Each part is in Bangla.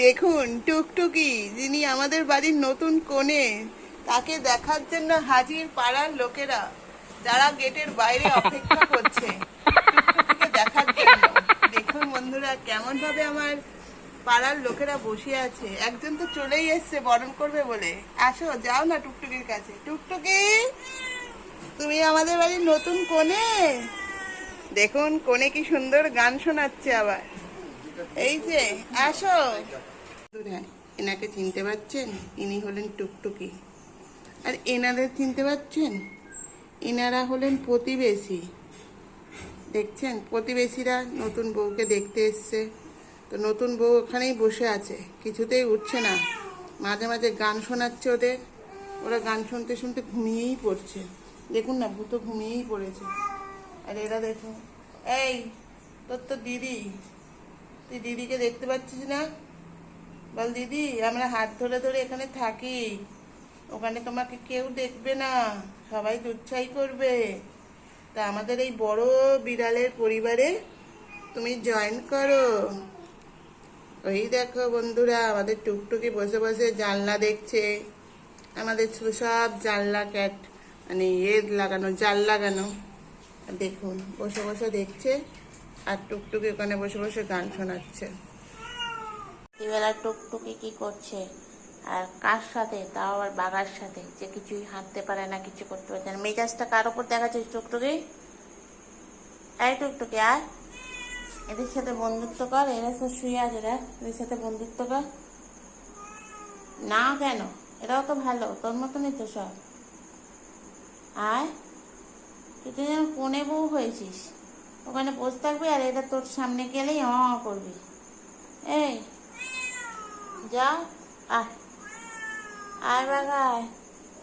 দেখুন, টুকটুকি, যিনি আমাদের বাড়ির নতুন কোণে তাকে দেখার জন্য হাজির পাড়ার লোকেরা, যারা গেটের বাইরে অপেক্ষা করছে। দেখার জন্য। দেখুন বন্ধুরা কেমন ভাবে আমার পাড়ার লোকেরা বসে আছে। একজন তো চলেই এসছে, বরণ করবে বলে। আসো, যাও না টুকটুকির কাছে। টুকটুকি, তুমি আমাদের বাড়ির নতুন কোণে দেখুন কোণে কি সুন্দর গান শোনাচ্ছে আবার। এই যে, আসো। এনাকে চিনতে পারছেন ইনি হলেন টুকটুকি। আর এনাদের চিনতে পারছেন এনারা হলেন প্রতিবেশী। দেখছেন? প্রতিবেশীরা নতুন বউকে দেখতে এসছে। তো নতুন বউ ওখানেই বসে আছে। কিছুতেই উঠছে না। মাঝে মাঝে গান শোনাচ্ছে ওদের। ওরা গান শুনতে শুনতে ঘুমিয়েই পড়ছে। দেখুন না, ভূত ঘুমিয়েই পড়েছে। আর এরা দেখুন, এই, তোর তো দিদি। তুই দিদিকে দেখতে পাচ্ছিস না? বল দিদি, আমরা হাত ধরে ধরে এখানে থাকি। ওখানে তোমাকে কেউ দেখবে না, সবাই দুচ্ছাই করবে। তা আমাদের এই বড় বিড়ালের পরিবারে তুমি জয়েন করো। ওই দেখো বন্ধুরা, আমাদের টুকটুকি বসে বসে জানলা দেখছে। আমাদের সব জানলা ক্যাট মানে ইয়ে লাগানো জাল লাগানো। দেখুন, বসে বসে দেখছে। আর টুকটুকি ওখানে বসে বসে গান শোনাচ্ছে। রাত্রিবেলা টুকটুকি কি করছে? আর কার সাথে? তাও আবার বাগার সাথে। যে কিছুই হাঁটতে পারে না, কিছু করতে পারছে না। মেজাজটা কার ওপর দেখাচ্ছিস টুকটুকি? এই টুকটুকি আর এদের সাথে বন্ধুত্ব কর, এরা তো শুয়ে আছে রে। এদের সাথে বন্ধুত্ব কর। না কেন? এরাও তো ভালো। তোর মতনই তো সব। আয়। তুই যেন কোনে বউ হয়েছিস। ওখানে বসে থাকবি আর এটা তোর সামনে গেলেই অ করবি। এই যা আয়। আয় বাঘা আয়।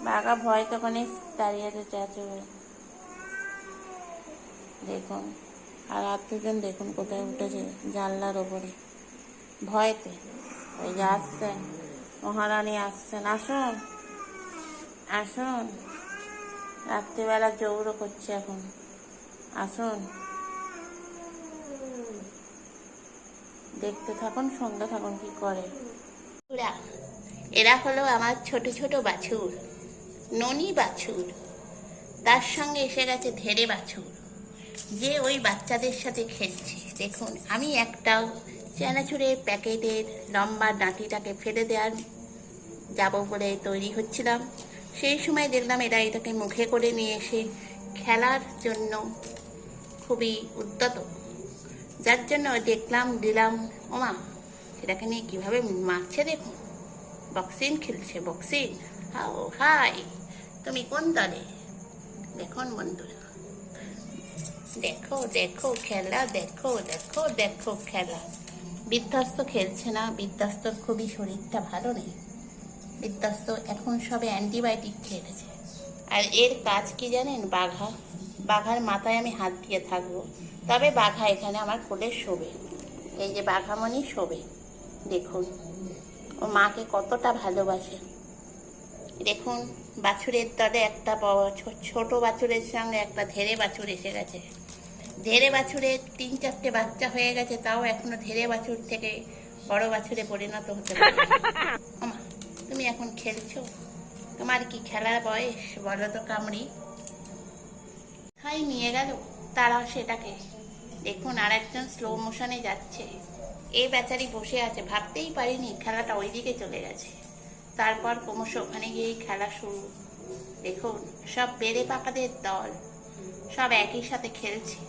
বাঘা ভয় তখন দাঁড়িয়ে আছে দেখুন, আর আর দুজন দেখুন কোথায় উঠেছে জানলার ওপরে। ভয়তে, ওই যে আসছেন, মহারানী আসছেন। আসুন আসুন। রাত্রিবেলা জৌড়ো করছে এখন। আসুন। দেখতে থাকুন সঙ্গে থাকুন কি করে। এরা হলো আমার ছোট ছোট বাছুর, ননি বাছুর। তার সঙ্গে এসে গেছে ধেড়ে বাছুর। যে ওই বাচ্চাদের সাথে খেলছে। দেখুন, আমি একটা চেনাচুরের প্যাকেটের লম্বা ডাঁটিটাকে ফেলে দেওয়ার যাব বলে তৈরি হচ্ছিলাম। সেই সময় দেখলাম এরা এটাকে মুখে করে নিয়ে এসে খেলার জন্য খুবই উদ্যত। যার জন্য দেখলাম, দিলাম ওমা এটাকে নিয়ে কীভাবে মারছে দেখুন বক্সিং খেলছে, বক্সিং। হাও, হাই, তুমি কোন দলে? দেখুন বন্ধুরা, দেখো দেখো খেলা, দেখো দেখো দেখো খেলা। বিধ্বস্ত খেলছে না বিধ্বস্তর খুবই শরীরটা ভালো নেই। বিধ্বস্ত এখন সবে অ্যান্টিবায়োটিক খেয়েছে আর এর কাজ কি জানেন, বাঘা? বাঘার মাথায় আমি হাত দিয়ে থাকব। তবে বাঘা এখানে আমার কোলে শোবে। এই যে বাঘামণি শোবে। দেখুন, ও মাকে কতটা ভালোবাসে। দেখুন, বাছুরের দলে একটা ছোট বাছুরের সঙ্গে একটা ধেরে বাছুর এসে গেছে। ধেরে বাছুরের তিন চারটে বাচ্চা হয়ে গেছে, তাও এখনও ধেড়ে বাছুর থেকে বড় বাছুরে পরিণত হতে পারে তুমি এখন খেলছো? তোমার কি খেলার বয়স? বলো তো কামড়ি। হাই নিয়ে গেল? তারা সেটাকে। দেখুন আর একজন স্লো মোশনে যাচ্ছে। এই বেচারি বসে আছে, ভাবতেই পারিনি খেলাটা ওইদিকে চলে গেছে। তারপর ক্রমশ ওখানে গিয়েই খেলা শুরু। দেখুন, সব বেড়ে পাকাদের দল। সব একই সাথে খেলছে।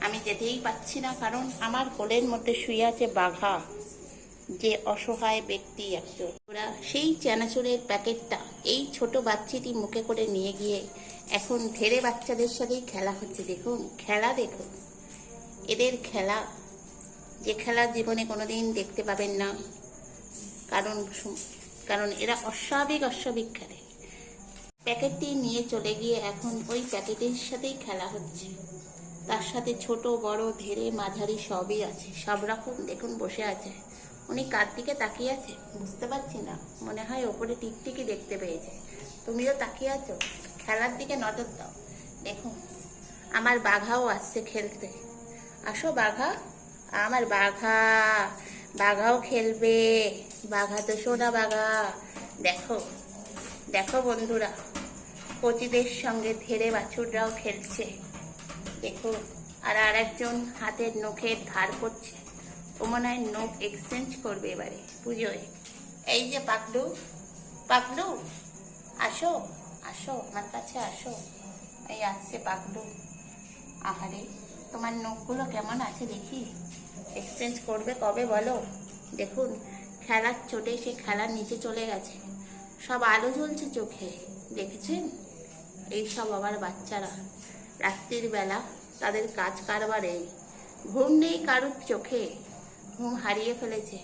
আমি যেতেই পাচ্ছি না, কারণ আমার কোলের মধ্যে শুয়ে আছে বাঘা, যে অসহায় ব্যক্তি একজন। ওরা সেই চানাচুরের প্যাকেটটা এই ছোট বাচ্চাটি মুখে করে নিয়ে গিয়ে এখন ধেরে বাচ্চাদের সাথেই খেলা হচ্ছে, দেখুন, খেলা দেখুন। এদের খেলা, যে খেলা জীবনে কোনোদিন দেখতে পাবেন না। কারণ কারণ এরা অস্বাভাবিক অস্বাভাবিক খেলে। প্যাকেটটি নিয়ে চলে গিয়ে এখন ওই প্যাকেটের সাথেই খেলা হচ্ছে। তার সাথে ছোট, বড়, ধীরে, মাঝারি সবই আছে। সব রকম দেখুন বসে আছে। উনি কার দিকে তাকিয়ে আছে? বুঝতে পারছি না। মনে হয় ওপরে টিকটিকি দেখতে পেয়েছে। তুমিও তাকিয়ে আছো? খেলার দিকে নজর দাও। দেখুন, আমার বাঘাও আসছে খেলতে। আসো বাঘা, আমার বাঘা, বাঘাও খেলবে। বাঘা তো সোনা বাঘা। দেখো দেখো বন্ধুরা, কচিদের সঙ্গে ধেরে বাছুররাও খেলছে। দেখো, আর আর একজন হাতের নখের ধার করছে। ও মনে হয় নখ এক্সচেঞ্জ করবে এবারে পুজোয় এই যে পাকলু পাকলু আসো। আসো, আমার কাছে আসো। এই আসছে পাকলু আহারে, তোমার নখগুলো কেমন আছে দেখি? এক্সচেঞ্জ করবে কবে বলো? দেখুন, খেলার চোটে সে খেলার নিচে চলে গেছে। সব আলো জ্বলছে চোখে, দেখেছেন? এই সব আবার বাচ্চারা। রাত্রির বেলা তাদের কাজ কারবারে। ঘুম নেই কারুর চোখে। ঘুম হারিয়ে ফেলেছে।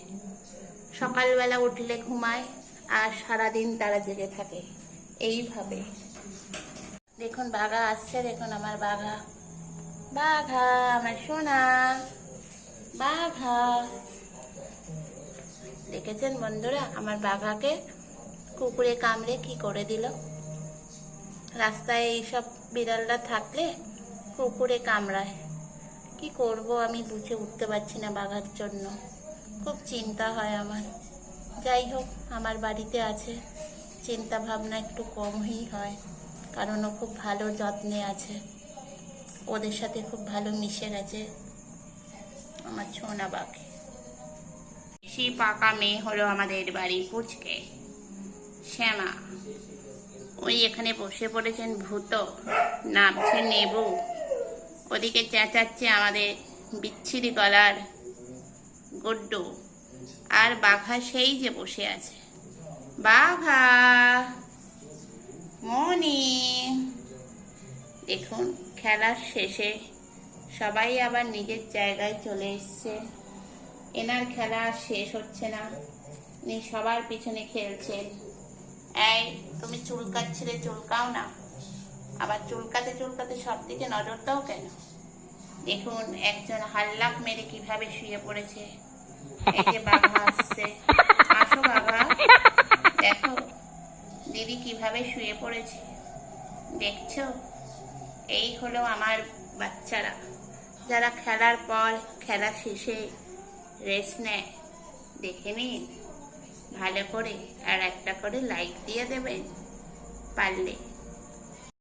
সকালবেলা উঠলে ঘুমায়, আর সারাদিন তারা জেগে থাকে। এইভাবে। দেখুন বাঘা আসছে, দেখুন আমার বাঘা। বাঘা, আমার সোনা। বাঘা। দেখেছেন বন্ধুরা, আমার বাঘাকে কুকুরে কামড়ে কি করে দিল? রাস্তায় এইসব বিড়ালরা থাকলে কুকুরে কামড়ায়। কি করব আমি বুঝে উঠতে পারছি না বাঘার জন্য। খুব চিন্তা হয় আমার। যাই হোক, আমার বাড়িতে আছে। চিন্তা ভাবনা একটু কমই হয়, কারণ ও খুব ভালো যত্নে আছে। ওদের সাথে খুব ভালো মিশে গেছে আমার ছোনা বাঘে। সেই পাকা মেয়ে হলো আমাদের বাড়ি পুচকে, শ্যামা। ওই এখানে বসে পড়েছেন ভূত, নামছে নেবু। ওদিকে চেঁচাচ্ছে আমাদের বিচ্ছিরি গলার গুড্ডু। আর বাঘা সেই যে বসে আছে। বাঘা। মনি দেখুন খেলার শেষে সবাই আবার নিজের জায়গায় চলে এসছে। এনার খেলা শেষ হচ্ছে না। উনি সবার পিছনে খেলছেন এই, তুমি চুলকাচ্ছিলে, চুলকাও না। আবার চুলকাতে চুলকাতে সব দিকে নজর দাও কেন? দেখুন, একজন হাল্লাক মেরে কীভাবে শুয়ে পড়েছে। যে বাঘা আসছে। আসো বাঘা। দেখো, দিদি কীভাবে শুয়ে পড়েছে। দেখছ? এই হলো আমার বাচ্চারা। যারা খেলার পর খেলা শেষে রেস্ট নেয়, দেখে নিন। ভালো করে আর একটা করে লাইক দিয়ে দেবেন। পারলে।